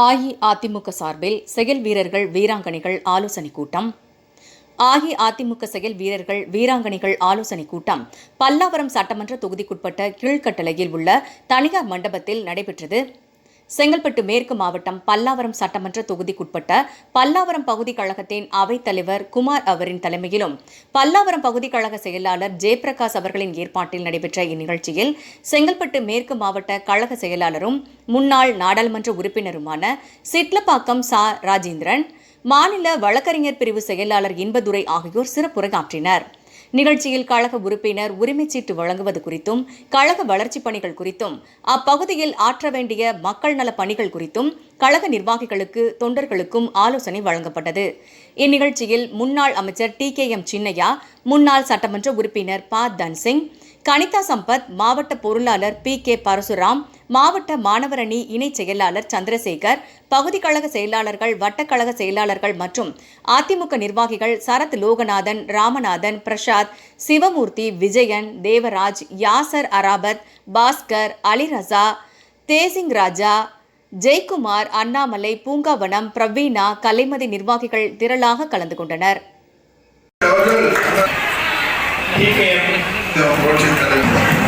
அஇஅதிமுக சார்பில் செயல் வீரர்கள் வீராங்கனைகள் ஆலோசனை கூட்டம். அஇஅதிமுக செயல் வீரர்கள் வீராங்கனைகள் ஆலோசனை கூட்டம் பல்லாவரம் சட்டமன்ற தொகுதிக்குட்பட்ட கீழ்கட்டளையில் உள்ள தனியார் மண்டபத்தில் நடைபெற்றது. செங்கல்பட்டு மேற்கு மாவட்டம் பல்லாவரம் சட்டமன்ற தொகுதிக்குட்பட்ட பல்லாவரம் பகுதி கழகத்தின் அவைத்தலைவர் குமார் அவரின் தலைமையிலும் பல்லாவரம் பகுதி கழக செயலாளர் ஜெயபிரகாஷ் அவர்களின் ஏற்பாட்டில் நடைபெற்ற இந்நிகழ்ச்சியில் செங்கல்பட்டு மேற்கு மாவட்ட கழக செயலாளரும் முன்னாள் நாடாளுமன்ற உறுப்பினருமான சிட்லப்பாக்கம் சா. ராஜேந்திரன் மாநில வழக்கறிஞர் பிரிவு செயலாளர் இன்பதுரை ஆகியோர் சிறப்புரையாற்றினர் நிகழ்ச்சியில் கழக உறுப்பினர் உரிமைச்சீட்டு வழங்குவது குறித்தும் கழக வளர்ச்சிப் பணிகள் குறித்தும் அப்பகுதியில் ஆற்ற வேண்டிய மக்கள் நல பணிகள் குறித்தும் கழக நிர்வாகிகளுக்கு தொண்டர்களுக்கும் ஆலோசனை வழங்கப்பட்டது. இந்நிகழ்ச்சியில் முன்னாள் அமைச்சர் டி கே எம் சின்னையா முன்னாள் சட்டமன்ற உறுப்பினர் ப தன்சிங் கனிதா சம்பத் மாவட்ட பொருளாளர் பி. கே. பரசுராம் மாவட்ட மாணவரணி இணை இணைச் செயலாளர் சந்திரசேகர் பகுதி கழக செயலாளர்கள் வட்டக்கழக செயலாளர்கள் மற்றும் அதிமுக நிர்வாகிகள் சரத் லோகநாதன் ராமநாதன் பிரசாத் சிவமூர்த்தி விஜயன் தேவராஜ் யாசர் அராபத் பாஸ்கர் அலிரசா தேசிங் ராஜா ஜெய்குமார் அண்ணாமலை பூங்காவனம் பிரவீனா கலைமதி நிர்வாகிகள் திரளாக கலந்து கொண்டனர். ही गेम द